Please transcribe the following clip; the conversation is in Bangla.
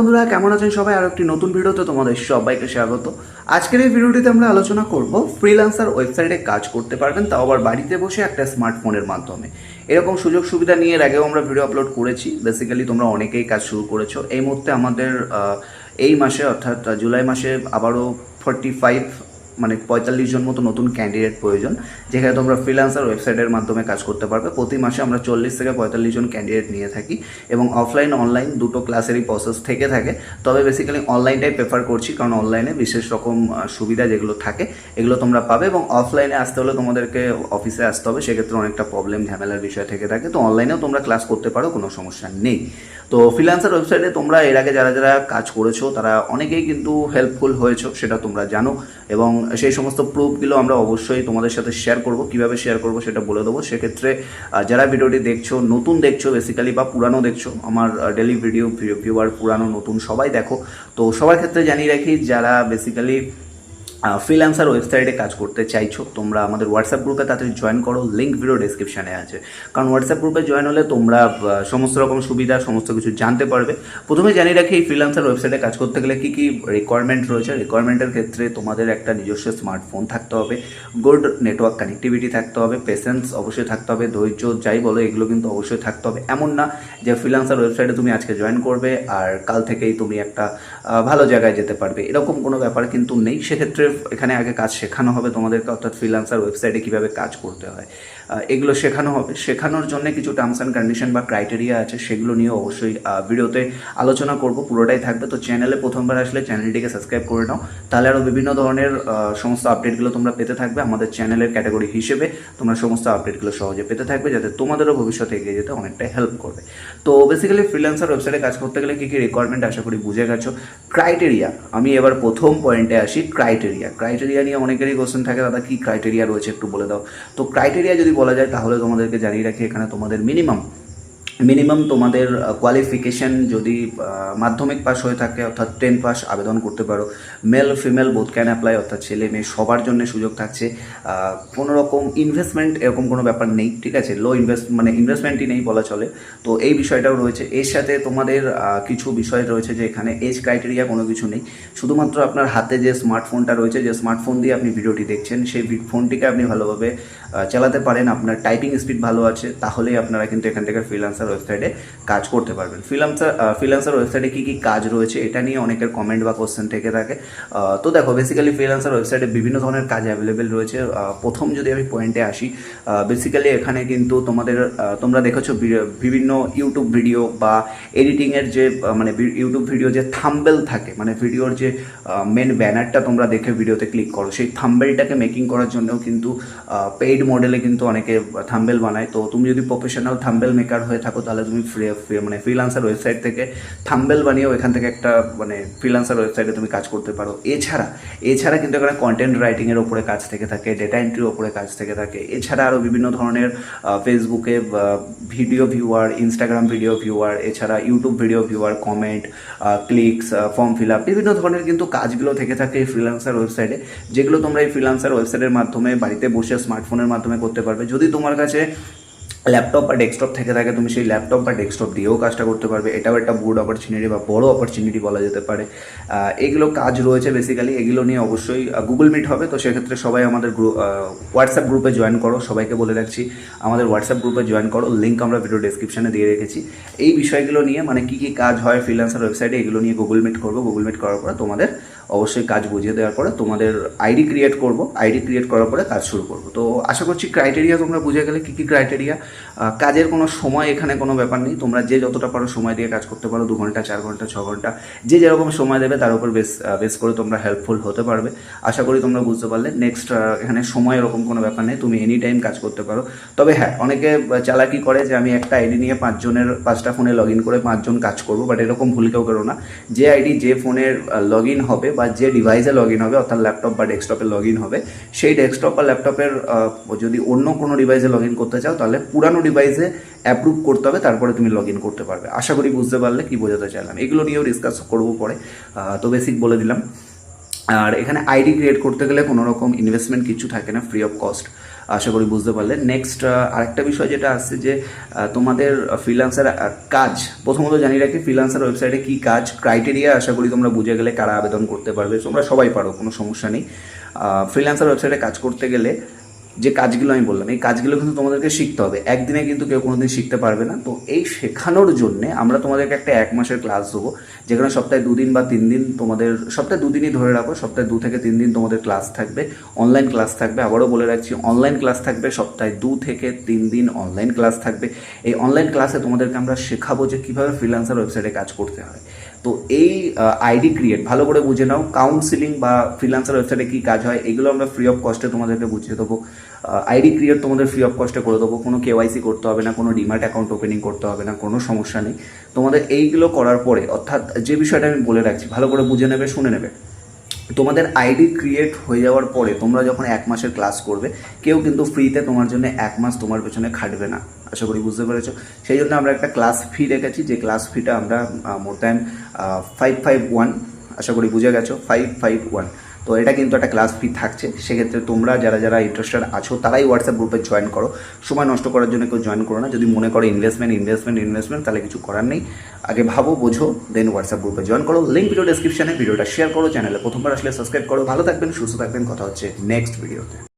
বন্ধুরা, কেমন আছেন সবাই? আর একটি নতুন ভিডিওতে তোমাদের সবাইকে স্বাগত। আজকের এই ভিডিওটিতে আমরা আলোচনা করব ফ্রিল্যান্সার ওয়েবসাইটে কাজ করতে পারবেন, তাও আবার বাড়িতে বসে একটা স্মার্টফোনের মাধ্যমে। এরকম সুযোগ সুবিধা নিয়ে এর আগেও আমরা ভিডিও আপলোড করেছি। বেসিক্যালি তোমরা অনেকেই কাজ শুরু করেছ। এই মুহূর্তে আমাদের এই মাসে অর্থাৎ জুলাই মাসে আবারও ফর্টি ফাইভ মানে পঁয়তাল্লিশ জন মতো নতুন ক্যান্ডিডেট প্রয়োজন। যেখানে তোমরা ফ্রিল্যান্সার ওয়েবসাইটের মাধ্যমে কাজ করতে পারবে। প্রতি মাসে আমরা চল্লিশ থেকে পঁয়তাল্লিশ জন ক্যান্ডিডেট নিয়ে থাকি এবং অফলাইন অনলাইন দুটো ক্লাসেরই প্রসেস থেকে থাকে। তবে বেসিক্যালি অনলাইনটাই প্রেফার করছি, কারণ অনলাইনে বিশেষ রকম সুবিধা যেগুলো থাকে, এগুলো তোমরা পাবে এবং অফলাইনে আসতে হলে তোমাদেরকে অফিসে আসতে হবে। সেক্ষেত্রে অনেকটা প্রবলেম ঝামেলার বিষয় থেকে থাকে। তো অনলাইনেও তোমরা ক্লাস করতে পারো, কোনো সমস্যা নেই। তো ফ্রিল্যান্সার ওয়েবসাইটে তোমরা এর আগে যারা যারা কাজ করেছ, তারা অনেকেই কিন্তু হেল্পফুল হয়েছো, সেটা তোমরা জানো। এবং সেই সমস্ত প্রুফগুলো আমরা অবশ্যই তোমাদের সাথে শেয়ার করব, কীভাবে শেয়ার করব সেটা বলে দেবো। সেক্ষেত্রে যারা ভিডিওটি দেখছ, নতুন দেখছ বেসিক্যালি বা পুরানো দেখছ, আমার ডেলি ভিডিও ভিউয়ার পুরানো, নতুন সবাই দেখো। তো সবার ক্ষেত্রে জানিয়ে রাখি, যারা বেসিক্যালি ফ্রিল্যান্সার ওয়েবসাইটে কাজ করতে চাইছো, তোমরা আমাদের হোয়াটসঅ্যাপ গ্রুপে তাড়াতাড়ি জয়েন করো লিঙ্ক ভিডিও ডিসক্রিপশানে আছে। কারণ হোয়াটসঅ্যাপ গ্রুপে জয়েন হলে তোমরা সমস্ত রকম সুবিধা, সমস্ত কিছু জানতে পারবে। প্রথমে জানিয়ে রাখি, এই ফ্রিল্যান্সার ওয়েবসাইটে কাজ করতে গেলে কী কী রিকোয়ারমেন্ট রয়েছে? রিকোয়ারমেন্টের ক্ষেত্রে তোমাদের একটা নিজস্ব স্মার্টফোন থাকতে হবে গুড নেটওয়ার্ক কানেক্টিভিটি থাকতে হবে পেশেন্স অবশ্যই থাকতে হবে, ধৈর্য যাই বলো, এগুলো কিন্তু অবশ্যই থাকতে হবে। এমন না যে ফ্রিল্যান্সার ওয়েবসাইটে তুমি আজকে জয়েন করবে আর কাল থেকেই তুমি একটা ভালো জায়গায় যেতে পারবে। এরকম কোনো ব্যাপার কিন্তু নেই। সেক্ষেত্রে এখানে আগে কাজ শেখানো হবে তোমাদেরকে, অর্থাৎ ফ্রিল্যান্সার ওয়েবসাইটে কীভাবে কাজ করতে হয়। এগুলো শেখানো হবে। শেখানোর জন্য কিছু টার্মস অ্যান্ড কন্ডিশন বা ক্রাইটেরিয়া আছে, সেগুলো নিয়ে অবশ্যই ভিডিওতে আলোচনা করব, পুরোটাই থাকবে। তো চ্যানেলে প্রথমবার আসলে চ্যানেলটিকে সাবস্ক্রাইব করে নাও। তাহলে আরও বিভিন্ন ধরনের সমস্ত আপডেটগুলো তোমরা পেতে থাকবে আমাদের চ্যানেলের ক্যাটাগরি হিসেবে। তোমরা সমস্ত আপডেটগুলো সহজে পেতে থাকবে, যাতে তোমাদেরও ভবিষ্যতে এগিয়ে যেতে অনেকটাই হেল্প করবে। তো বেসিক্যালি ফ্রিল্যান্সার ওয়েবসাইটে কাজ করতে গেলে কী কী রিকোয়ারমেন্ট আশা করি বুঝে গেছো। ক্রাইটেরিয়া আমি এবার প্রথম পয়েন্টে আসি ক্রাইটেরিয়া ক্রাইটেরিয়া ক্রাইটেরিয়া নিয়ে অনেকেরই কোশ্চেন থাকে, দাদা কী ক্রাইটেরিয়া রয়েছে একটু বলে দাও। তো ক্রাইটেরিয়া যদি বলা যায়, তাহলে তোমাদেরকে জানিয়ে রাখি, এখানে তোমাদের মিনিমাম মিনিমাম তোমাদের কোয়ালিফিকেশন যদি মাধ্যমিক পাস হয়ে থাকে, অর্থাৎ টেন পাস আবেদন করতে পারো। Male female both can apply অর্থাৎ ছেলে মেয়ে সবার জন্য সুযোগ থাকছে। কোনো রকম ইনভেস্টমেন্ট এরকম কোনো ব্যাপার নেই, ঠিক আছে? লো ইনভেস্ট মানে ইনভেস্টমেন্টই নেই বলা চলে। তো এই বিষয়টাও রয়েছে। এর সাথে তোমাদের কিছু বিষয় রয়েছে যে এখানে এজ ক্রাইটেরিয়া কোনো কিছু নেই। শুধুমাত্র আপনার হাতে যে স্মার্টফোনটা রয়েছে, যে স্মার্টফোন দিয়ে আপনি ভিডিওটি দেখছেন, সেই ফোনটিকে আপনি ভালোভাবে চালাতে পারেন। আপনার টাইপিং স্পিড ভালো আছে, তাহলেই আপনারা কিন্তু এখান থেকে ফ্রিল্যান্সার ওয়েবসাইটে কাজ করতে পারবেন। ফ্রিল্যান্সার ফ্রিল্যান্সার ওয়েবসাইটে কী কী কাজ রয়েছে এটা নিয়ে অনেকের কমেন্ট বা কোশ্চেন থেকে থাকে। তো দেখো বেসিক্যালি ফ্রিল্যান্সার ওয়েবসাইটে বিভিন্ন ধরনের কাজ অ্যাভেলেবেল রয়েছে। প্রথম যদি আমি পয়েন্টে আসি বেসিক্যালি এখানে কিন্তু তোমাদের তোমরা দেখেছ বিভিন্ন ইউটিউব ভিডিও বা এডিটিংয়ের যে মানে ইউটিউব ভিডিও যে থাম্বেল থাকে মানে ভিডিওর যে মেন ব্যানারটা তোমরা দেখে ভিডিওতে ক্লিক করো, সেই থাম্বেলটাকে মেকিং করার জন্যও কিন্তু পেইড মডেলে কিন্তু অনেকে থাম্বেল বানায়। তো তুমি যদি প্রফেশনাল থাম্বেল মেকার হয়ে থাকো তাহলে তুমি ফ্রি মানে ফ্রিলান্সার ওয়েবসাইট থেকে থাম্বেল বানিয়েও এখান থেকে একটা মানে ফ্রিলান্সার ওয়েবসাইটে তুমি কাজ করতে পারো। এছাড়া এছাড়া কিন্তু এখানে কন্টেন্ট রাইটিংয়ের ওপরে কাজ থেকে থাকে ডেটা এন্ট্রির ওপরে কাজ থেকে থাকে। এছাড়া আরও বিভিন্ন ধরনের ফেসবুকে video viewer Instagram video viewer এছাড়া YouTube video viewer comment clicks form fill up বিভিন্ন ধরনের কিন্তু কাজগুলো থেকে থাকে এই ফ্রিলান্সার ওয়েবসাইটে যেগুলো তোমরা এই ফ্রিলান্সার ওয়েবসাইটের মাধ্যমে বাড়িতে বসে স্মার্টফোনের মাধ্যমে করতে পারবে। যদি তোমার কাছে ল্যাপটপ বা ডেস্কটপ থেকে থাকে, তুমি সেই ল্যাপটপ বা ডেস্কটপ দিয়েও কাজটা করতে পারবে। এটাও একটা গুড অপরচুনিটি বা বড় অপরচুনিটি বলা যেতে পারে। এগুলো কাজ রয়েছে বেসিক্যালি এগুলো নিয়ে অবশ্যই গুগল মিট হবে, তো সেক্ষেত্রে সবাই আমাদের হোয়াটসঅ্যাপ গ্রুপে জয়েন করো। সবাইকে বলে রাখছি, আমাদের হোয়াটসঅ্যাপ গ্রুপে জয়েন করো। লিঙ্ক আমরা ভিডিও ডেসক্রিপশনে দিয়ে রেখেছি। এই বিষয়গুলো নিয়ে মানে কী কী কাজ হয় ফ্রিল্যান্সার ওয়েবসাইটে এগুলো নিয়ে গুগল মিট করব। গুগল মিট করার পরে তোমাদের অবশ্যই কাজ বুঝিয়ে দেওয়ার পরে তোমাদের আইডি ক্রিয়েট করব। আইডি ক্রিয়েট করার পরে কাজ শুরু করব। তো আশা করছি ক্রাইটেরিয়া তোমরা বুঝে গেলে কী কী ক্রাইটেরিয়া কাজের কোনো সময় এখানে কোনো ব্যাপার নেই। তোমরা যে যতটা পারো সময় দিয়ে কাজ করতে পারো, দু ঘণ্টা, চার ঘণ্টা, ছ ঘণ্টা, যে যেরকম সময় দেবে তার উপর বেশ বেশ করে তোমরা হেল্পফুল হতে পারবে। আশা করি তোমরা বুঝতে পারলে। নেক্সট এখানে সময় এরকম কোনো ব্যাপার নেই। তুমি এনি টাইম কাজ করতে পারো। তবে হ্যাঁ অনেকে চালাকি করে যে আমি একটা আইডি নিয়ে পাঁচজনের, পাঁচটা ফোনে লগ ইন করে পাঁচজন কাজ করব বাট এরকম ভুল কেউ করো না। যে আইডি যে ফোনের লগ ইন হবে বা যে ডিভাইসে লগ ইন হবে, অর্থাৎ ল্যাপটপ বা ডেস্কটপে লগ ইন হবে, সেই ডেস্কটপ বা ল্যাপটপের যদি অন্য কোনো ডিভাইসে লগ ইন করতে চাও, তাহলে পুরানো ডিভাইসে অ্যাপ্রুভ করতে হবে, তারপরে তুমি লগ ইন করতে পারবে। আশা করি বুঝতে পারলে কি বোঝাতে চাইলাম। এগুলো নিয়েও ডিসকাস করব পরে। তো বেসিক বলে দিলাম। আর এখানে আইডি ক্রিয়েট করতে গেলে কোনোরকম ইনভেস্টমেন্ট কিছু থাকে না ফ্রি অফ কস্ট আশা করি বুঝতে পারলে নেক্সট আরেকটা বিষয় যেটা আসছে যে তোমাদের ফ্রিলান্সার কাজ, প্রথমত জানি রাখি ফ্রিলান্সার ওয়েবসাইটে কি কাজ ক্রাইটেরিয়া আশা করি তোমরা বুঝে গেলে কারা আবেদন করতে পারবে, তোমরা সবাই পারো, কোনো সমস্যা নেই। ফ্রিলান্সার ওয়েবসাইটে কাজ করতে গেলে যে কাজগুলো আমি বললাম, এই কাজগুলো কিন্তু তোমাদেরকে শিখতে হবে। একদিনে কিন্তু কেউ কোনো দিন শিখতে পারবে না। তো এই শেখানোর জন্যে আমরা তোমাদেরকে একটা এক মাসের ক্লাস দেবো। যেখানে সপ্তাহে দুদিন বা তিন দিন তোমাদের, সপ্তাহে দুদিনই ধরে রাখো, সপ্তাহে দু থেকে তিন দিন তোমাদের ক্লাস থাকবে। অনলাইন ক্লাস থাকবে। আবারও বলে রাখছি অনলাইন ক্লাস থাকবে, সপ্তাহে দু থেকে তিন দিন অনলাইন ক্লাস থাকবে। এই অনলাইন ক্লাসে তোমাদেরকে আমরা শেখাবো যে কীভাবে ফ্রিল্যান্সার ওয়েবসাইটে কাজ করতে হয়। তো এই আইডি ক্রিয়েট ভালো করে বুঝে নাও কাউন্সিলিং বা ফ্রিলান্সার ওয়েবসাইটে কী কাজ হয়, এগুলো আমরা ফ্রি অফ কস্টে তোমাদেরকে বুঝিয়ে দেবো। আইডি ক্রিয়েট তোমাদের ফ্রি অফ কস্টে করে দেবো, কোনো কেওয়াইসি করতে হবে না, কোনো ডিমার্ট অ্যাকাউন্ট ওপেনিং করতে হবে না, কোনো সমস্যা নেই। তোমাদের এইগুলো করার পরে, অর্থাৎ যে বিষয়টা আমি বলে রাখছি, ভালো করে বুঝে নেবে, শুনে নেবে। তোমাদের আইডি ক্রিয়েট হয়ে যাওয়ার পরে তোমরা যখন এক মাসের ক্লাস করবে, কেউ কিন্তু ফ্রিতে তোমার জন্য এক মাস তোমার পেছনে খাটবে না। আশা করি বুঝতে পেরেছ? সেই জন্য আমরা একটা ক্লাস ফি রেখেছি, যে ক্লাস ফিটা আমরা more than five five one আশা করি বুঝে গেছো? ফাইভ ফাইভ ওয়ান তো এটা কিন্তু একটা ক্লাস ফি থাকছে। সেক্ষেত্রে তোমরা যারা যারা ইন্টারেস্টেড আছো, তারাই হোয়াটসঅ্যাপ গ্রুপে জয়েন করো। সময় নষ্ট করার জন্য কেউ জয়েন করো না। যদি মনে করো ইনভেস্টমেন্ট ইনভেস্টমেন্ট ইনভেস্টমেন্ট তাহলে কিছু করার নেই। আগে ভাবো, বোঝো দেন হোয়াটসঅ্যাপ গ্রুপে জয়েন করো। লিঙ্ক ভিডিও ডেসক্রিপশনে ভিডিওটা শেয়ার করো চ্যানেলে প্রথমবার আসলে সাবস্ক্রাইব করো। ভালো থাকবেন, সুস্থ থাকবেন। কথা হচ্ছে নেক্সট ভিডিওতে